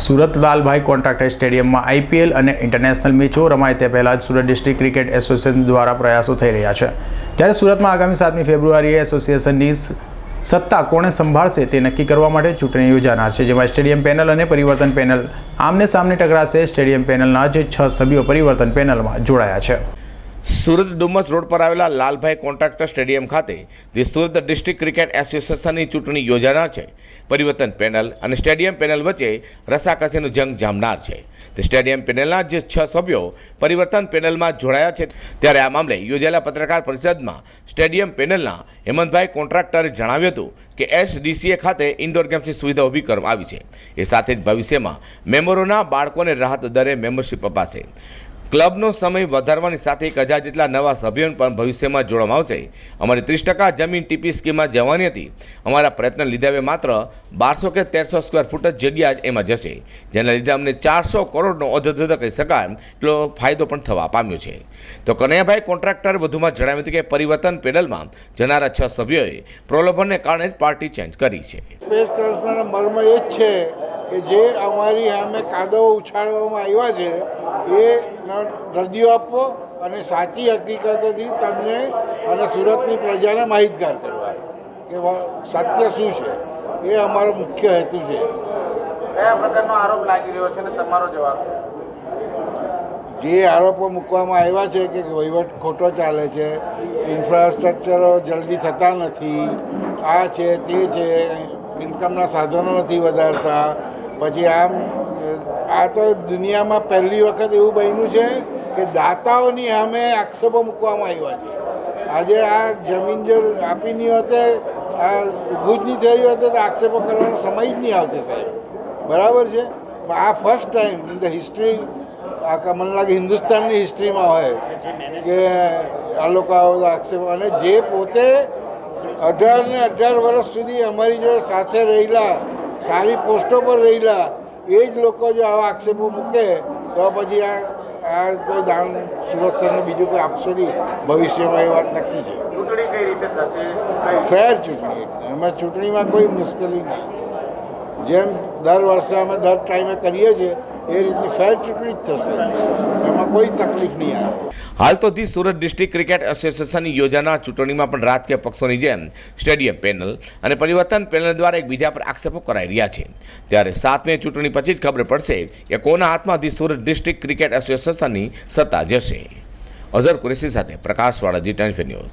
Surat Lalbhai Contractor સ્ટેડિયમમાં IPL અને international મેચો રમાય તે પહેલાં જ સુરત ડિસ્ટ્રિક્ટ ક્રિકેટ એસોસિએશન દ્વારા પ્રયાસો થઈ રહ્યા છે. ત્યારે સુરતમાં આગામી સાતમી ફેબ્રુઆરીએ એસોસિએશનની સત્તા કોણે સંભાળશે તે નક્કી કરવા માટે ચૂંટણી યોજાનાર છે, જેમાં સ્ટેડિયમ પેનલ અને પરિવર્તન પેનલ આમને સામને ટકરાશે. સ્ટેડિયમ પેનલના જ છ સભ્યો પરિવર્તન પેનલમાં જોડાયા છે. સુરત ડુમસ રોડ પર આવેલા લાલભાઈ કોન્ટ્રાક્ટર સ્ટેડિયમ ખાતે ધી સુરત ડિસ્ટ્રિક્ટ ક્રિકેટ એસોસિએશનની ચૂંટણી યોજાનાર છે. પરિવર્તન પેનલ અને સ્ટેડિયમ પેનલ વચ્ચે રસાકસીનો જંગ જામનાર છે. તે સ્ટેડિયમ પેનલના જે છ સભ્યો પરિવર્તન પેનલમાં જોડાયા છે ત્યારે આ મામલે યોજાયેલા પત્રકાર પરિષદમાં સ્ટેડિયમ પેનલના હેમંતભાઈ કોન્ટ્રાક્ટરે જણાવ્યું હતું કે એસડીસીએ ખાતે ઇન્ડોર ગેમ્સની સુવિધા ઊભી કરવામાં આવી છે. એ સાથે જ ભવિષ્યમાં મેમ્બરોના બાળકોને રાહત દરે મેમ્બરશીપ અપાશે. ક્લબનો સમય વધારવાની સાથે એક હજાર જેટલા નવા સભ્યોને પણ ભવિષ્યમાં જોડવામાં આવશે. અમારી ત્રીસ ટકા જમીન ટીપી સ્કીમમાં જવાની હતી. અમારા પ્રયત્ન લીધે હવે માત્ર બારસો કે તેરસો સ્ક્વેર ફૂટ જ જગ્યા જ એમાં જશે. જેના લીધે અમને ચારસો કરોડનો અધોધો કહી શકાય એટલો ફાયદો પણ થવા પામ્યો છે. તો કનૈયાભાઈ કોન્ટ્રાક્ટરે વધુમાં જણાવ્યું હતું કે પરિવર્તન પેડલમાં જનારા છ સભ્યોએ પ્રલોભનને કારણે જ પાર્ટી ચેન્જ કરી છે કે જે અમારી સામે કાદવો ઉછાળવામાં આવ્યા છે એ ન- રદિયો આપવો અને સાચી હકીકતોથી તમને અને સુરતની પ્રજાને માહિતગાર કરવા કે સત્ય શું છે? એ અમારો મુખ્ય હેતુ છે. કયા પ્રકારનો આરોપ લાગી રહ્યો છે અને તમારો જવાબ? જે આરોપો મૂકવામાં આવ્યા છે કે વહીવટ ખોટો ચાલે છે ઇન્ફ્રાસ્ટ્રક્ચરો જલ્દી થતા નથી આ છે તે છે ઇન્કમના સાધનો નથી વધારતા પછી આમ આ તો દુનિયામાં પહેલી વખત એવું બન્યું છે કે દાતાઓની સામે આક્ષેપો મૂકવામાં આવ્યા છે. આજે આ જમીન જો આપી નહીં હોતે, આ ઊભું જ નહીં થયું હોતે તો આક્ષેપો કરવાનો સમય જ નહીં આવતો સાહેબ. બરાબર છે? આ first time in the history આ મને લાગે હિન્દુસ્તાનની હિસ્ટ્રીમાં હોય કે આ લોકો આવો આક્ષેપો, અને જે પોતે અઢાર ને અઢાર વર્ષ સુધી અમારી જોડે સાથે રહેલા સારી પોસ્ટો પર રહેલા એ જ લોકો જો આવા આક્ષેપો મૂકે તો પછી આ આ કોઈ દાન સુરક્ષાને બીજું કોઈ આપશે નહીં. ભવિષ્યમાં એ વાત નક્કી છે. ચૂંટણી કઈ રીતે થશે? ફેર ચૂંટણી. એમાં ચૂંટણીમાં કોઈ મુશ્કેલી નહીં. જેમ દર વર્ષે અમે દર ટાઈમે કરીએ છીએ એ રીતની ફેર જ થશે. એમાં કોઈ તકલીફ નહીં આવે. હાલ તો ધી સુરત ડિસ્ટ્રિક્ટ ક્રિકેટ એસોસિએશનની યોજાનાર ચૂંટણીમાં પણ રાજકીય પક્ષોની જેમ સ્ટેડિયમ પેનલ અને પરિવર્તન પેનલ દ્વારા એકબીજા પર આક્ષેપો કરાઈ રહ્યા છે. ત્યારે સાતમી ચૂંટણી પછી જ ખબર પડશે કે કોના હાથમાં ધી સુરત ડિસ્ટ્રિક્ટ ક્રિકેટ એસોસિએશનની સત્તા જશે. અઝર કુરેશી સાથે પ્રકાશવાળા જી ટેન્શન ન્યૂઝ.